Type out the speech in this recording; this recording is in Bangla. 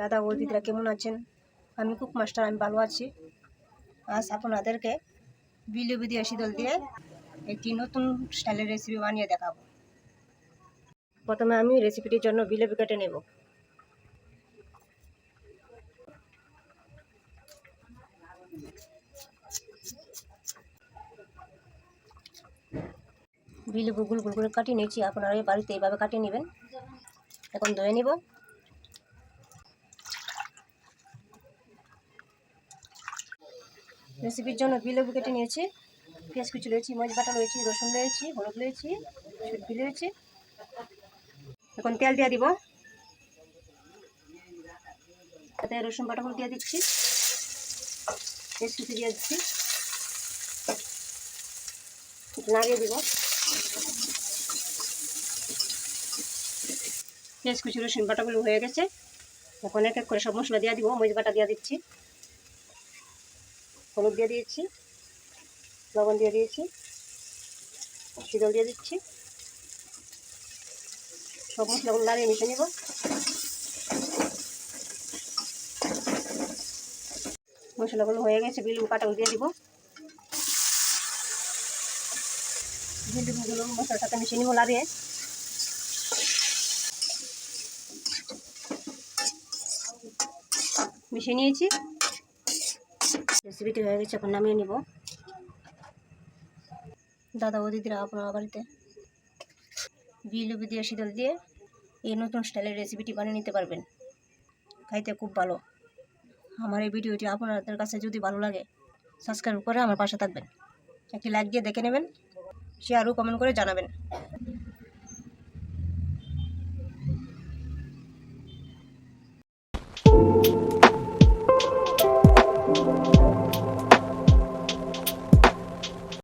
দাদা বৌদিদরা কেমন আছেন? আমি কুক মাস্টার, আমি ভালো আছি। আজ আপনাদেরকে বিলুবি দিয়ে শীতল দিয়ে একটি নতুন স্টাইলের রেসিপি বানিয়ে দেখাবো। প্রথমে আমি রেসিপিটির জন্য বিলেবি কেটে নেব। বিলেবু গুল গুল করে কাটিয়ে নিয়েছি। আপনারা বাড়িতে এইভাবে কাটিয়ে নেবেন। এখন ধুয়ে নিব। রেসিপির জন্য বিলেবু কেটে নিয়েছি। পেঁয়াজ কুচি রয়েছি, মরিচ বাটা রয়েছি, রসুন রয়েছি, হলুদ রয়েছি সুটকি রয়েছি। এখন তেল দিয়ে দিব। তাতে রসুন বাটাগুলো দিয়ে দিচ্ছি। পেঁয়াজ কুচি দিয়ে দিচ্ছি। নাড়িয়ে দিব। পেঁয়াজ কুচি, রসুন, বাটাগুলো হয়ে গেছে। এখন এক এক করে সব মশলা দিয়ে দিব, মরিচ বাটা দিয়ে দিচ্ছি। হলুদ দিয়ে দিয়েছি, লবণ দিয়ে দিয়েছি শীতল দিয়ে দিচ্ছি। সব মশলাগুলো নাড়িয়ে মিশে নিব। মশলাগুলো হয়ে গেছে বিলু কাটাগুলো দিয়ে দিব। বিলুগুলো মশলার সাথে মিশিয়ে নিব লাড়িয়ে মিশিয়ে নিয়েছি। রেসিপিটি হয়ে গেছে, এখন নামিয়ে নিব। দাদা ও দিদিরা আপনার বাড়িতে বিলুবি দিয়ে, শীতল দিয়ে এই নতুন স্টাইলের রেসিপিটি বানিয়ে নিতে পারবেন। খাইতে খুব ভালো। আমার এই ভিডিওটি আপনাদের কাছে যদি ভালো লাগে সাবস্ক্রাইব করে আমার পাশে থাকবেন। একটি লাইক দিয়ে দেখে নেবেন শেয়ার ও কমেন্ট করে জানাবেন।